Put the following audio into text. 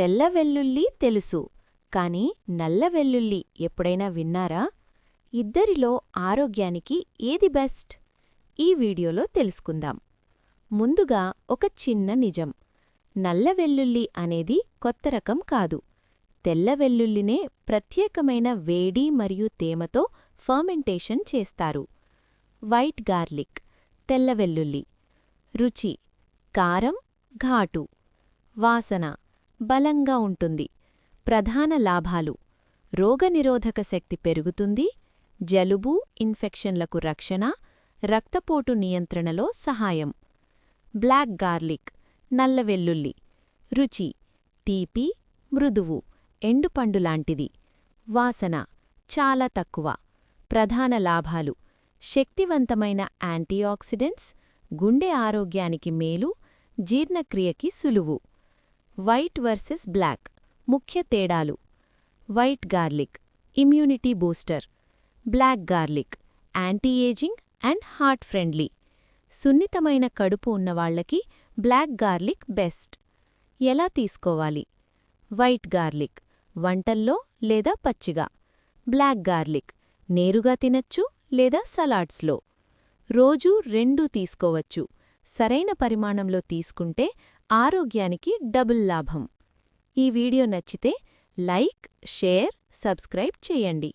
తెల్ల వెల్లుల్లి తెలుసు కాని నల్ల వెల్లుల్లి ఎప్పుడైనా విన్నారా? ఇద్దరిలో ఆరోగ్యానికి ఏది బెస్ట్? ఈ వీడియోలో తెలుసుకుందాం. ముందుగా ఒక చిన్న నిజం. నల్ల వెల్లుల్లి అనేది కొత్త రకం కాదు. తెల్ల వెల్లుల్లినే ప్రత్యేకమైన వేడి మరియు తేమతో ఫర్మెంటేషన్ చేస్తారు. వైట్ గార్లిక్ తెల్ల వెల్లుల్లి. రుచి కారం ఘాటు. వాసన బలంగా ఉంటుంది. ప్రధాన లాభాలు. రోగనిరోధక శక్తి పెరుగుతుంది. జలుబు ఇన్ఫెక్షన్లకు రక్షణ రక్తపోటు నియంత్రణలో సహాయం. బ్లాక్ గార్లిక్ నల్ల వెల్లుల్లి. రుచి తీపి మృదువు ఎండుపండులాంటిది వాసన చాలా తక్కువ. ప్రధాన లాభాలు. శక్తివంతమైన యాంటీఆక్సిడెంట్స్ గుండె ఆరోగ్యానికి మేలు జీర్ణక్రియకి సులువు. White versus black. ముఖ్య తేడాలు. White garlic. Immunity booster. Black garlic. Anti ageing and heart friendly. సున్నితమైన కడుపు ఉన్నవాళ్ళకి బ్లాక్ గార్లిక్ బెస్ట్. ఎలా తీసుకోవాలి? White garlic. వంటల్లో లేదా పచ్చిగా. Black garlic. నేరుగా తినచ్చు లేదా సలాడ్స్లో. రోజూ రెండూ తీసుకోవచ్చు. సరైన పరిమాణంలో తీసుకుంటే ఆరోగ్యానికి డబుల్ లాభం. ఈ వీడియో నచ్చితే లైక్ షేర్ సబ్స్క్రైబ్ చేయండి.